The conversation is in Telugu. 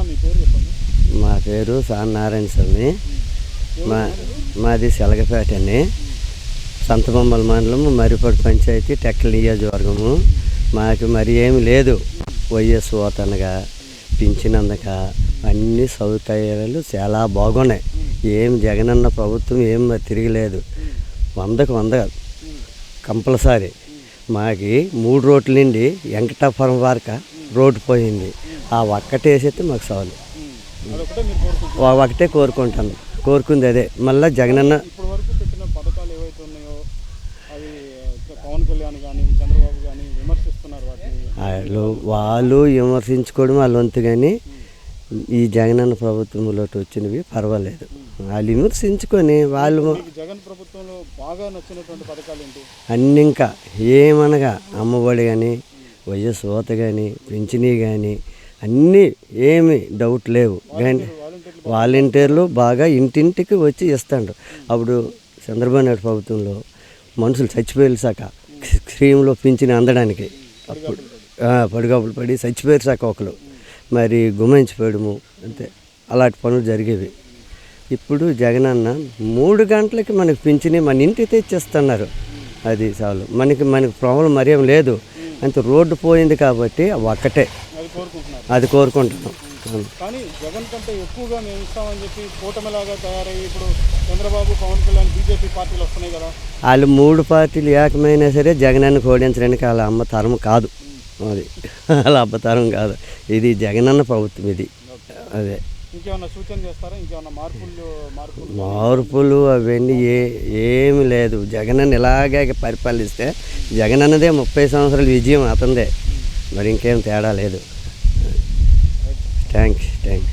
మీ పేరు నారాయణ స్వామి. మా మాది సెలగపేట అండి. సంతబొమ్మల మండలం మరిపడి పంచాయతీ టెక్కల నియోజకవర్గము. మాకు మరి ఏమి లేదు. వైఎస్ ఓతనగా పింఛన్ అందక అన్ని సౌకర్యాలు చాలా బాగున్నాయి. ఏం జగనన్న ప్రభుత్వం ఏం తిరగలేదు. వందకు వంద కంపల్సరీ. మాకి మూడు రోడ్ల నుండి వెంకటాపురం వరకు రోడ్డు పోయింది. ఆ ఒక్కటేసైతే మాకు చాలు. వా- ఒకటే కోరుకుంటాను కోరుకుంది అదే. మళ్ళీ జగనన్న వాళ్ళు వాళ్ళు విమర్శించుకోవడం వాళ్ళ వంతు కానీ ఈ జగనన్న ప్రభుత్వంలో వచ్చినవి పర్వాలేదు. వాళ్ళు విమర్శించుకొని వాళ్ళు జగన్ ప్రభుత్వంలో బాగా నచ్చినటువంటి పథకాలు ఏంటి? అన్ని ఇంకా ఏమనగా అమ్మఒడి కానీ వైఎస్ ఓత కానీ పింఛనీ కానీ అన్నీ ఏమి డౌట్ లేవు. వాలంటీర్లు బాగా ఇంటింటికి వచ్చి ఇస్తాడు అప్పుడు చంద్రబాబు నాయుడు ప్రభుత్వంలో మనుషులు చచ్చిపోయేసాక సాక స్క్రీమ్లో పింఛని అందడానికి. అప్పుడు పడిగాపులు పడి చచ్చిపోయారు ఒకరు మరి గుమ్మించిపోయడము అంతే. అలాంటి పనులు జరిగేవి. ఇప్పుడు జగనన్న మూడు గంటలకి మనకి పింఛని మన ఇంటికి తెచ్చిస్తున్నారు. అది చాలు. మనకి మనకి ప్రాబ్లం మరేం లేదు. అంత రోడ్డు పోయింది కాబట్టి ఒక్కటే. కోరుకుంటున్నారు. అది కోరుకుంటున్నాం. కానీ జగన్ కంటే ఎక్కువగా మేము ఇస్తామని చెప్పి కూటమిలాగా తయారయ్యి ఇప్పుడు చంద్రబాబు పవన్ కళ్యాణ్ బీజేపీ పార్టీలు వస్తున్నాయి కదా. వాళ్ళు మూడు పార్టీలు ఏకమైనా సరే జగనన్న ఓడించడానికి వాళ్ళ అమ్మ తరం కాదు. అది వాళ్ళ అబ్బ తరం కాదు. ఇది జగనన్న ప్రభుత్వం ఇది. అదే. ఇంకేమన్నా సూచన చేస్తారా? ఇంకేమన్నా మార్పులు మార్పులు? మార్పులు అవన్నీ ఏ ఏమి లేదు. జగనన్న ఇలాగే పరిపాలిస్తే జగనన్నదే ముప్పై సంవత్సరాల విజయం అతనిదే. మరి ఇంకేం తేడా లేదు. Thanks, thanks.